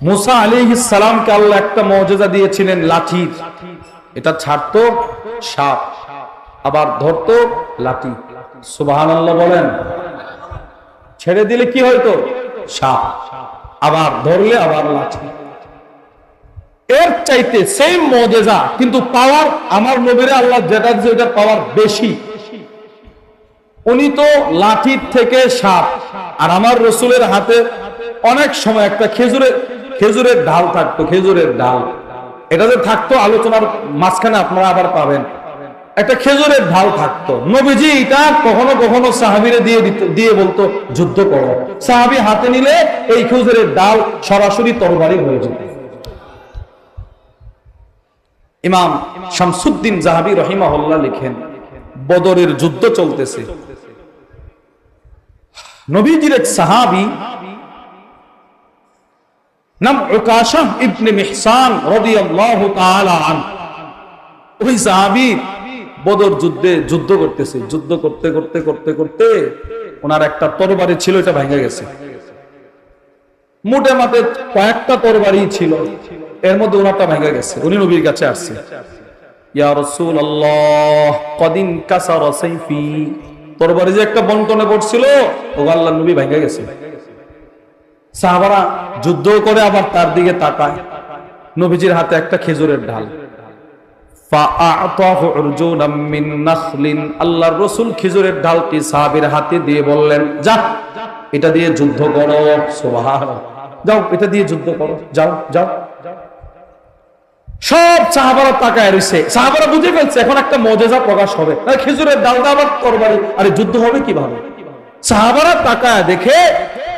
মুসা আলী সালামকে আল্লাহ একটা মর্যাদা দিয়েছিলেন লাঠির এটা ছাড়তো সাপ, আবার ধরতো লাঠি। সুবাহান আল্লাহ বলেন, ছেড়ে দিলে কি হয়তো সাপ, আবার ধরলে আবার লাঠি। এর চাইতে সেই মজেজা, কিন্তু পাওয়ার আমার নবীরে আল্লাহ যেটা যেটা পাওয়ার বেশি। উনি তো লাঠির থেকে সাপ, আর আমার রসুলের হাতে অনেক সময় একটা খেজুরের খেজুরের ঢাল থাকতো, খেজুরের ঢাল এটা যে থাকতো, আলোচনার মাঝখানে আপনারা আবার পাবেন। একটা খেজুরের ঢাল থাকতো। নবীজি এটা কখনো কখনো সাহাবিরে দিয়ে দিয়ে বলতো, যুদ্ধ করো। সাহাবি হাতে নিলে এই খেজুরের ডাল সরাসরি তরবারি হয়ে যেত। ইমাম শামসুদ্দিন জাহাবি রহিমাহুল্লাহ লিখেন, বদরের যুদ্ধ চলতেছে। নবীজির এক সাহাবি নাম উকাশা ইবনে মিহসান রাদিয়াল্লাহু তাআলা আন। ওই সাহাবী বদর যুদ্ধে যুদ্ধ করতেছে, যুদ্ধ করতে করতে করতে করতে ওনার একটা তরবারি ছিল, এটা ভেঙে গেছে। মোটে মাঠে কয়েকটা তরবারি ছিল, এর মধ্যে ওনারটা ভেঙে গেছে, উনি নবীর কাছে আসছে। ইয়া রাসূলুল্লাহ কদিন কাসারা সাইফি। তরবারি যে একটা বন্টনে পড়ছিল ও আল্লাহ নবী ভেঙে গেছে। সাহাবারা যুদ্ধ করে আবার তার দিকে তাকায়। নবীজির হাতে একটা খেজুরের ঢাল রসুল খেজুরের ঢালটি সাহাবির হাতে দিয়ে বললেন, যা, এটা দিয়ে যুদ্ধ করো। যাও, এটা দিয়ে যুদ্ধ করো। যাও যাও। সব সাহাবারা তাকায় রয়েছে। বুঝে ফেলছে, এখন একটা মজেজা প্রকাশ হবে। খেজুরের ডাল আবার করবার আরে, যুদ্ধ হবে কীভাবে? সাহাবারা তাকায় দেখে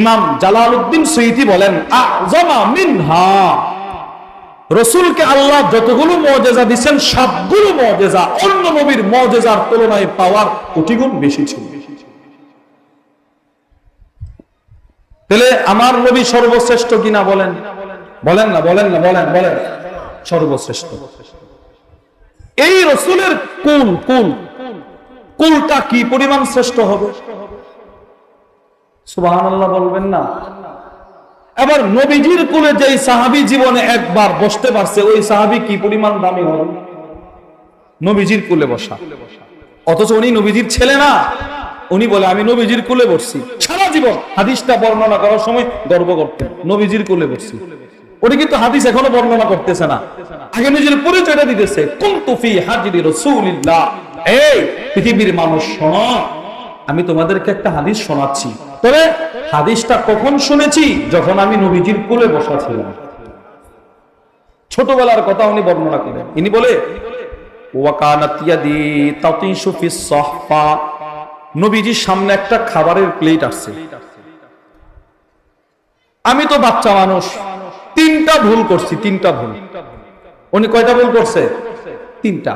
ইমাম জালাল উদ্দিন সৈতি বলেন মিনহা। রসুলকে আল্লাহ যতগুলো মজেজা দিচ্ছেন, সবগুলো মজেজা অন্য নবীর মজেজার তুলনায় পাওয়ার কোটি গুণ বেশি ছিল। তাহলে আমার নবী সর্বশ্রেষ্ঠ কিনা বলেন? বলেন না বলেন না, বলেন বলেন। সর্বশ্রেষ্ঠ। এই রসুলের কুল কুল, কুলটা কি পরিমাণ শ্রেষ্ঠ হবে? বলবেন না। এবার নবীজির কুলে যেই সাহাবি জীবনে একবার বসতে পারছে, ওই সাহাবি কি পরিমাণ দামি হবে নবীজির কুলে বসা। অথচ উনি নবীজির ছেলে না। উনি বলে, আমি নবীজির কুলে বসছি। সারা জীবন হাদিসটা বর্ণনা করার সময় গর্ব করতেন। নবীজির কুলে বসছি। উনি কিন্তু হাদিস এখনও বর্ণনা করতেছে না। আগে নিজের পরিচয়টা দিতেছে কুনতুফি হাজিরি রাসূলিল্লাহ। এই পৃথিবীর মানুষ শোনো, আমি তোমাদেরকে একটা হাদিস শোনাচ্ছি। তবে হাদিসটা কখন শুনেছি? যখন আমি নবীজির কুলে বসা ছোটবেলার কথা উনি বর্ণনা করেন। ইনি বলে নবীজির সামনে একটা খাবারের প্লেট আসছে আমি তো বাচ্চা মানুষ। তিনটা ভুল করছি, তিনটা ভুল। উনি কয়টা ভুল করছে? তিনটা।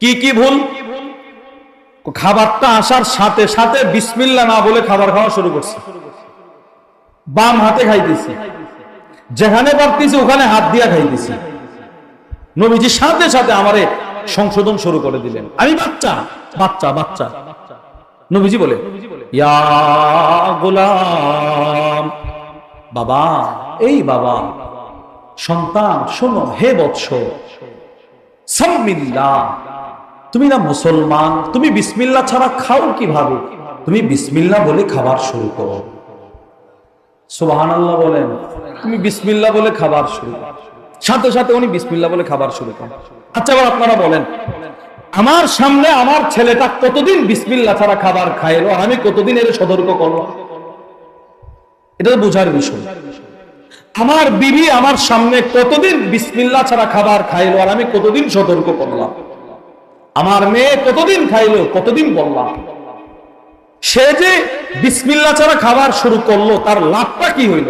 কি কি ভুল? খাবারটা আসার সাথে সাথে বিসমিল্লা না বলে খাবার খাওয়া শুরু করছে। বাম হাতে খাইতেছি যেখানে পারতেছি ওখানে হাত দিয়া খাইতেছি নবীজি সাথে সাথে আমারে সংশোধন শুরু করে দিলেন। আমি বাচ্চা বাচ্চা বাচ্চা। নবীজি বলে, ইয়া গোলাম, বাবা, এই বাবা, সন্তান, শোনো, হে বৎস তুমি না মুসলমান, তুমি বিসমিল্লা ছাড়া খাও কীভাবে? তুমি বিসমিল্লা বলে খাবার শুরু করো। সুবাহান আল্লাহ বলেন, তুমি বিসমিল্লা বলে খাবার শুরু করো। সাথে সাথে উনি বিসমিল্লা বলে খাবার শুরু করেন। আচ্ছা এবার আপনারা বলেন, আমার সামনে আমার ছেলেটা কতদিন বিসমিল্লা ছাড়া খাবার খাইলো আর আমি কতদিন এর সতর্ক করল এটা তো বোঝার বিষয়। আমার বিবি আমার সামনে কতদিন বিসমিল্লা ছাড়া খাবার খাইলো আর আমি কতদিন সতর্ক করলাম? আমার মেয়ে কতদিন খাইলো, কতদিন বললাম। সে যে বিসমিল্লা ছাড়া খাবার শুরু করল, তার লাভটা কি হইল?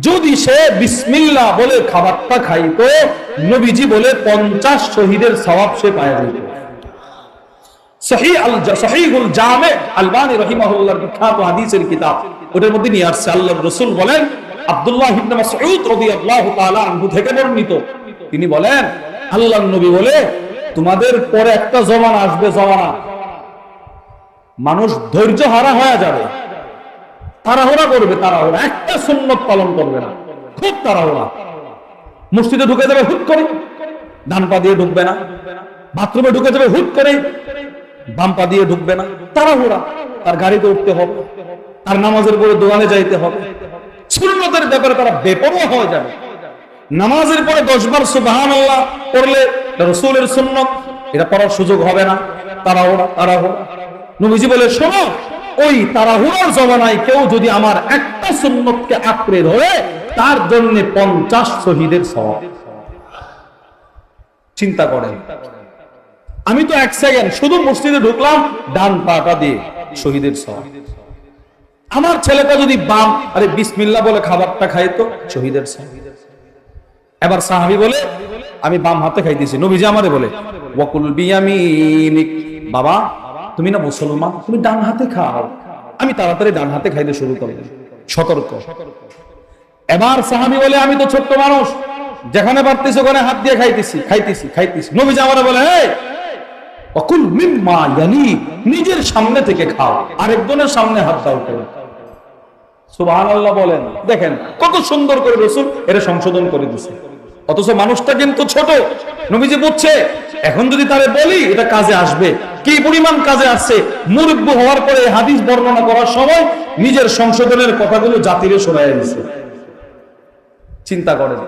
যদি সে বিসমিল্লা বলে খাবারটা খাইতো, নবীজি বলে পঞ্চাশ শহীদের সওয়াব সে পায় যেত। তিনি বলেন আল্লাহ নবী বলে তোমাদের পরে একটা জমানা আসবে জমানা মানুষ ধৈর্য হারা হয়ে যাবে। তাড়াহুড়া করবে, তাড়াহুড়া। একটা সুন্নত পালন করবে না। খুব তাড়াহুড়া। মসজিদে ঢুকে যাবে, হুট করে। ডান পা দিয়ে ঢুকবে না। বাথরুমে ঢুকে যাবে, হুট করে। বাম পা দিয়ে ঢুকবে না। তাড়াহুড়া। তার গাড়িতে উঠতে হবে। তার নামাজের পরে দোকানে যাইতে হবে। সুন্নতের ব্যাপারে তারা বেপরোয়া হয়ে যাবে। নামাজের পরে দশবার আল্লাহ পড়লে রসুলের সুন্নত, এটা পড়ার সুযোগ হবে না। তাড়াহুড়া তাড়াহুড়া নবীজি বলে, শোনো, ওই তাড়াহুড়ার জমানায় কেউ যদি আমার একটা সুন্নতকে আঁকড়ে ধরে, তার জন্য পঞ্চাশ শহীদের সওয়াব। চিন্তা করেন। আমি তো এক সেকেন্ড শুধু মসজিদে ঢুকলাম, ডান পাটা দিয়ে শহীদের সওয়াব। আমার ছেলেটা যদি বাম, আরে বিসমিল্লাহ বলে খাবারটা খাইতো শহীদের সওয়াব। এবার সাহাবি বলে আমি বাম হাতে খাইতেছি। নবীজি আমারে বলে বাবা, তুমি না মুসলমান? তুমি ডান হাতে খাও। আমি তাড়াতাড়ি ডান হাতে খাইতে শুরু করলাম। সতর্ক। এবার সাহাবি বলে, আমি তো ছোট্ট মানুষ। যেখানে পারতেছি ওখানে হাত দিয়ে খাইতেছি খাইতেছি খাইতেছি। নবীজি আমারে বলে অকুল মিম্মা ইয়ানি নিজের সামনে থেকে খাও। আরেকজনের সামনে হাত দাও কেন সুবহানাল্লাহ বলেন। দেখেন, কত সুন্দর করে রসুল এটা সংশোধন করে দিছে। অথচ মানুষটা কিন্তু ছোট। নবীজি বুঝছে, এখন যদি তারে বলি, এটা কাজে আসবে। কি পরিমাণ কাজে আসছে? মুরব্ব হওয়ার পরে হাদিস বর্ণনা করার সময় নিজের সংশোধনের কথাগুলো জাতিরে শোনায় দিছে। চিন্তা করেন।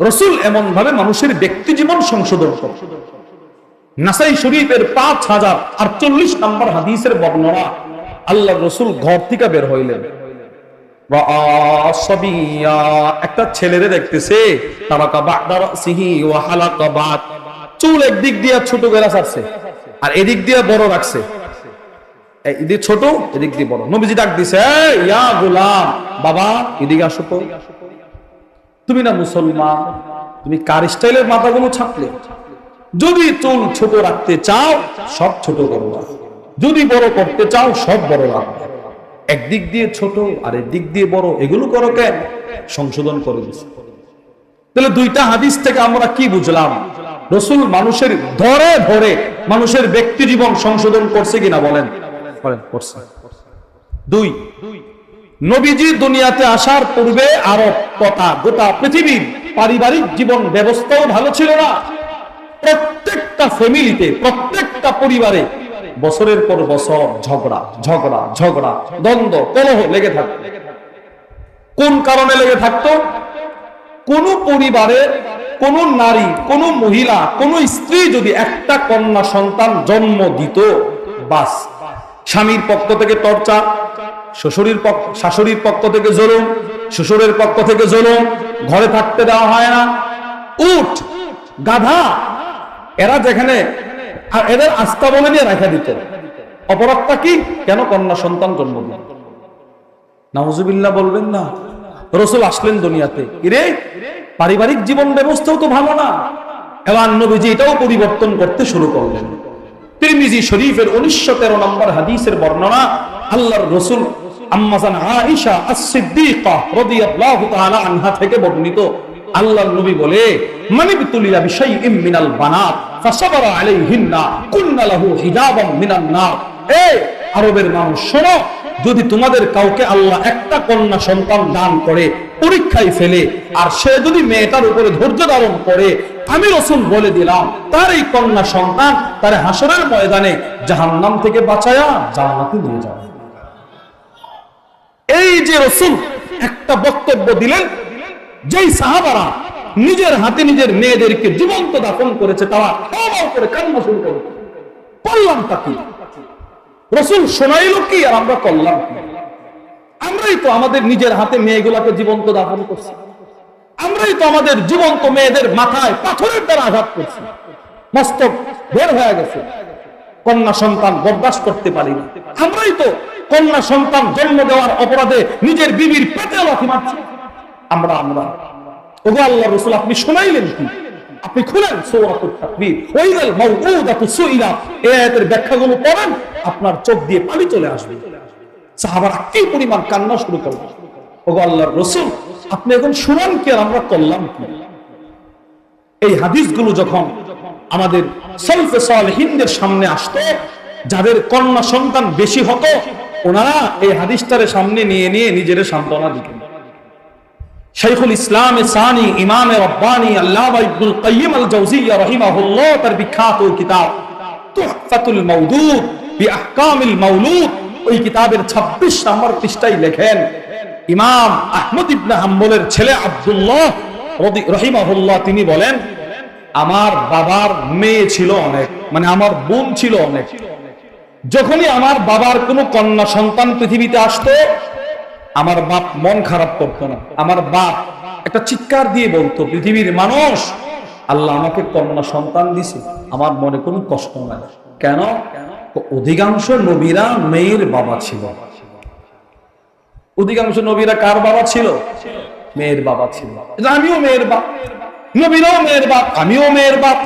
রসুল এমন ভাবে মানুষের ব্যক্তি জীবন সংশোধন নাসাই শরীফের পাঁচ হাজার আটচল্লিশ নম্বর হাদিসের বর্ণনা আল্লাহ রসুল ঘর থেকে বের হইলেন। একটা ছেলেরে দেখতেছে। চুল একদিক দিয়ে ছোট করে ছাড়ছে আর এদিক দিয়ে বড় রাখছে। এদিক ছোট, এদিক দিয়ে বড়। নবীজি ডাক দিছে ইয়া গোলাম, বাবা, এদিকে আসো তো। তুমি না মুসলমান, তুমি কার স্টাইলের মাথাগুলো ছাপলে? যদি চুল ছোট রাখতে চাও, সব ছোট করো যদি বড় করতে চাও, সব বড় রাখবে। একদিক দিয়ে ছোট আর একদিক দিয়ে বড়, এগুলো করো কেন সংশোধন করে দিচ্ছে তাহলে দুইটা হাদিস থেকে আমরা কি বুঝলাম? রসুল মানুষের ধরে ধরে মানুষের ব্যক্তি জীবন সংশোধন করছে কিনা বলেন? করছে। দুই, নবীজি দুনিয়াতে আসার পূর্বে আরব তথা গোটা পৃথিবীর পারিবারিক জীবন ব্যবস্থাও ভালো ছিল না। প্রত্যেকটা ফ্যামিলিতে প্রত্যেকটা পরিবারে বছরের পর বছর ঝগড়া ঝগড়া ঝগড়া, দ্বন্দ্ব, কলহ লেগে থাকতো। কোন কারণে লেগে থাকতো? কোন পরিবারের কোন নারী, কোন মহিলা, কোন স্ত্রী যদি একটা কন্যা সন্তান জন্ম দিত, বাস, স্বামীর পক্ষ থেকে টর্চা, শ্বশুরের পক্ষ, শাশুড়ির পক্ষ থেকে জলুম, শ্বশুরের পক্ষ থেকে জলুম, ঘরে থাকতে দেওয়া হয় না উঠ গাধা, এরা যেখানে আর এদের আস্থা বলে দিয়ে রাখা দিত। অপরাধটা কি? কেন কন্যা সন্তান জন্ম নাউজুবিল্লাহ বলবেন না। রসুল আসলেন দুনিয়াতে। ইরে, পারিবারিক জীবন ব্যবস্থাও তো ভালো না। এবার নবীজি এটাও পরিবর্তন করতে শুরু করলেন। তিরমিজি শরীফের উনিশশো তেরো নম্বর হাদিসের বর্ণনা, আল্লাহর রসুল আম্মাজান আয়েশা রাদিয়াল্লাহু তাআলা আনহা থেকে বর্ণিত। আল্লাহর নবী বলে, মানিবতুলিয়া বিশাইইম মিনাল বানাত। ফাসাবারা আলাইহিন্না কুন্না লাহু হিজাবাম মিনান নার। এই আরবের মানুষ, শোনো, যদি তোমাদের কাউকে আল্লাহ একটা কন্যা সন্তান দান করে, পরীক্ষায় ফেলে, আর সে যদি মেয়েটার উপরে ধৈর্য ধারণ করে, আমি রসুল বলে দিলাম, তার এই কন্যা সন্তান তার হাসরের ময়দানে জাহান্নাম থেকে বাঁচায়া জান্নাতে নিয়ে যাবে। এই যে রসুল একটা বক্তব্য দিলেন, যেই সাহাবারা নিজের হাতে নিজের মেয়েদেরকে জীবন্ত দাফন করেছে তারা। করে কান্না শুরু করে। করলাম তাকে রসুল শোনাইল কি আর আমরা করলাম কি? আমরাই তো আমাদের নিজের হাতে মেয়েগুলাকে জীবন্ত দাফন করছি। আমরাই তো আমাদের জীবন্ত মেয়েদের মাথায় পাথরের দ্বারা আঘাত করছি। মস্তক বের হয়ে গেছে। কন্যা সন্তান বরদাস্ত করতে পারিনা আমরাই তো কন্যা সন্তান জন্ম দেওয়ার অপরাধে নিজের বিবির পেটে লাথি মারছে। আমরা আমরা ওগো আল্লাহ রসুল আপনি শোনাইলেন কি? আপনি খুলেন সৌরাতুল আপনার চোখ দিয়ে পানি চলে আসবে। সাহাবারা কি পরিমাণ কান্না শুরু করবে ওগো আল্লাহর রসুল, আপনি এখন শুনান কি আর আমরা করলাম কি? এই হাদিসগুলো যখন আমাদের সলফে সালেহিনদের সামনে আসতো, যাদের কন্যা সন্তান বেশি হতো, ওনারা এই হাদিসটারে সামনে নিয়ে নিয়ে নিজের সান্ত্বনা দিতেন। শাইখুল ইসলাম সানি, ইমাম রব্বানি, আল্লামা ইবনুল কাইয়িম আল জাওজিয়্যা রাহিমাহুল্লাহ, তার বিখ্যাত কিতাব, তুহফাতুল মাওদুদ বিআহকামিল মাওলুদ ওই কিতাবের 26 নম্বর পৃষ্ঠায় লেখেন, ইমাম আহমদ ইবনে হাম্বলের ছেলে আব্দুল্লাহ রহিমাহুল্লাহ, তিনি বলেন, আমার বাবার মেয়ে ছিল অনেক মানে আমার বোন ছিল অনেক। যখনই আমার বাবার কোনো কন্যা সন্তান পৃথিবীতে আসতো আমার বাপ মন খারাপ করতো না। আমার বাপ একটা চিৎকার দিয়ে বলতো, পৃথিবীর মানুষ, আল্লাহ আমাকে কন্যা সন্তান দিছে, আমার মনে কোনো কষ্ট নাই। কেন? অধিকাংশ নবীরা মেয়ের বাবা ছিল। অধিকাংশ নবীরা কার বাবা ছিল? মেয়ের বাবা ছিল। আমিও মেয়ের বাপ। নবীরাও মেয়ের বাপ, আমিও মেয়ের বাপ।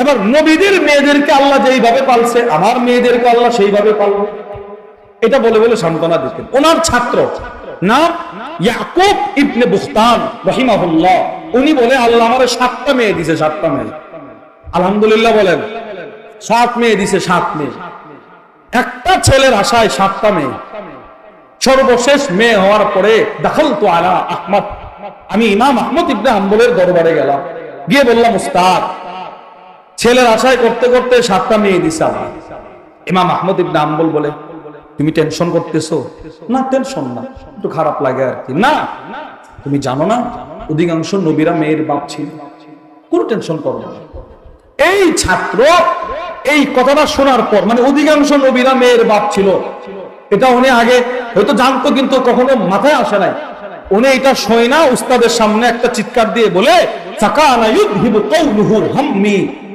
এবার নবীদের মেয়েদেরকে আল্লাহ যেইভাবে পালছে, আমার মেয়েদেরকে আল্লাহ সেইভাবে পালবে। এটা বলে বলে সান্ত্বনা দিতেন ওনার ছাত্র নাম ইয়াকুব ইবনে বুখতান রহিমাহুল্লাহ। উনি বলে, আল্লাহ আমার সাতটা মেয়ে দিছে, সাতটা মেয়ে। আলহামদুলিল্লাহ বলেন, সাত মেয়ে দিছে, সাত মেয়ে। একটা ছেলের আশায় সাতটা মেয়ে। সর্বশেষ মেয়ে হওয়ার পরে দাখল তো আলা আহমদ। আমি ইমাম আহমদ ইবনে হাম্বলের দরবারে গেলাম। গিয়ে বললাম, উস্তাদ, ছেলের আশায় করতে করতে সাতটা মেয়ে দিছে আমার। ইমাম আহমদ ইবনে হাম্বল বলে তুমি টেনশন করতেছো? না টেনশন না। একটু খারাপ লাগে আর কি। না, তুমি জানো না, অধিকাংশ নবীরা মেয়ের বাপ ছিল। কোনো টেনশন করো না। এই ছাত্র, এই কথাটা শোনার পর মানে অধিকাংশ নবীরা মেয়ের বাপ ছিল। এটা উনি আগে হয়তো জানতো, কিন্তু কখনো মাথায় আসে নাই। উনি এটা শোয় না, উস্তাদের সামনে একটা চিৎকার দিয়ে বলে "ফাকানা ইউযহিবু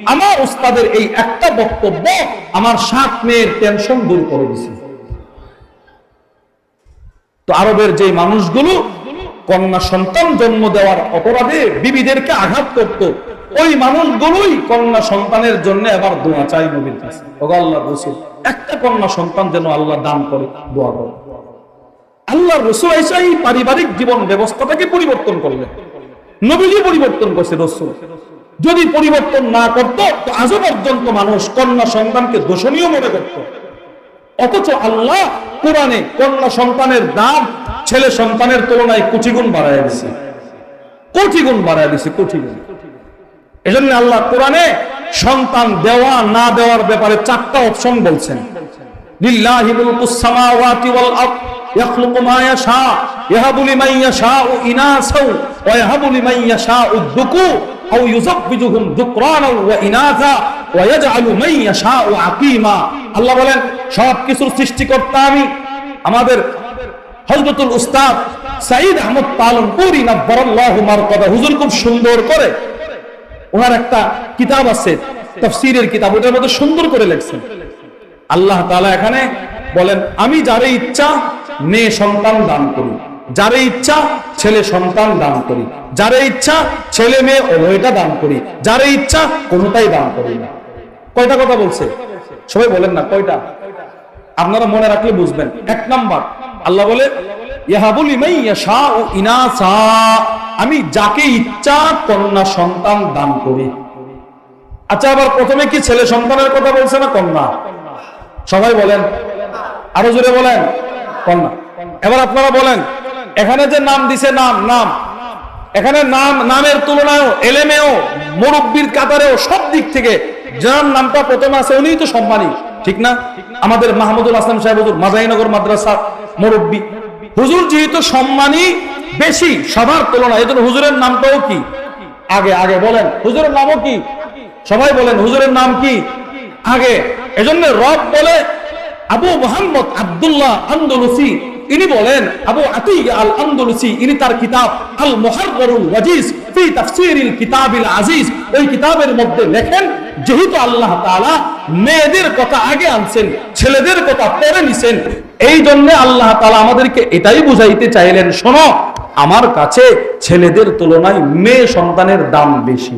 আমার উস্তাদের এই একটা বক্তব্য আমার সাত মেয়ের টেনশন দূর করে দিছে। তো আরবের যে মানুষগুলো কন্যা সন্তান জন্ম দেওয়ার অপরাধে বিবিদেরকে আঘাত করত, ওই মানুষগুলোই কন্যা সন্তানের জন্য এবার দোয়া চাই নবীর কাছে। আল্লাহ রসুল, একটা কন্যা সন্তান যেন আল্লাহ দান করে, দোয়া করে। আল্লাহ রসুল এসে পারিবারিক জীবন ব্যবস্থাটাকে পরিবর্তন করলেন। নবীজি পরিবর্তন করছে রসুল। যদি পরিবর্তন না করত, তো আজও পর্যন্ত মানুষ কন্যা সন্তানকে দোষণীয় মনে করত। অথচ আল্লাহ কোরআনে কন্যা সন্তানের দাম ছেলে সন্তানের তুলনায় কোটিগুণ বাড়ায় দিছে। কোটিগুণ বাড়ায় দিছে, কোটিগুণ। এজন্য আল্লাহ কোরআনে সন্তান দেওয়া, না দেওয়ার ব্যাপারে চারটা অপশন বলছেন। লিল্লাহি মুলকুস সামাওয়াতি ওয়াল আরদ আও ইউযাব্বিজুহুম যুকরানা ওয়া ইনাথা ওয়া ইয়াজআলু মান আল্লাহ বলেন সব কিছুর সৃষ্টিকর্তা আমি। আমাদের উস্তাদ আহমদ পালনপুরি হুজুর খুব সুন্দর করে ওনার একটা কিতাব আছে, তফসিরের কিতাব, ওটার মধ্যে সুন্দর করে লেখছেন। আল্লাহ তাআলা এখানে বলেন, আমি যারে ইচ্ছা মেয়ে সন্তান দান করি যারে ইচ্ছা ছেলে সন্তান দান করি। যারে ইচ্ছা ছেলে মেয়ে উভয়টা দান করি। যারে ইচ্ছা কোনোটাই দান করি না। কয়টা কথা বলছে? সবাই বলেন না, কয়টা? আপনারা মনে রাখলে বুঝবেন। এক নাম্বার, আল্লাহ বলে আমি যাকে ইচ্ছা কন্যা সন্তান দান করি। আচ্ছা আবার প্রথমে কি ছেলে সন্তানের কথা বলছে না কন্যা? সবাই বলেন। আরও জোরে বলেন। কন্যা। এবার আপনারা বলেন এখানে যে নাম দিছে নাম নাম। এখানে নাম, নামের তুলনায়ও, এলেমেও, মুরব্বীর কাতারেও সব দিক থেকে যার নামটা প্রথমে আছে উনিই তো সম্মানী, ঠিক না? আমাদের মাহমুদুল আসলাম সাহেব হুজুর মাদ্রাসা মুরব্বী। হুজুর যেহেতু সম্মানী, বেশি, সবার তুলনায়, এজন্য হুজুরের নামটাও কি? আগে আগে বলেন, হুজুরের নামও কি? সবাই বলেন, হুজুরের নাম কি? আগে। এজন্য রব বলে, আবু মোহাম্মদ আব্দুল্লাহ আন্দোলসি ইনি বলেন, আবু আতিয়া আল আন্দোলসি ইনি তার কিতাব আল মুহাররুল ওয়াজিজ ফি তাফসীরিল কিতাবিল আজিজ। ওই কিতাবের মধ্যে লেখেন, যেহেতু আল্লাহ তাআলা মেয়েদের কথা আগে আনছেন, ছেলেদের কথা পরে নিছেন এই জন্য আল্লাহ তাআলা আমাদেরকে এটাই বুঝাইতে চাইলেন, শোনো, আমার কাছে ছেলেদের তুলনায় মেয়ে সন্তানের দাম বেশি।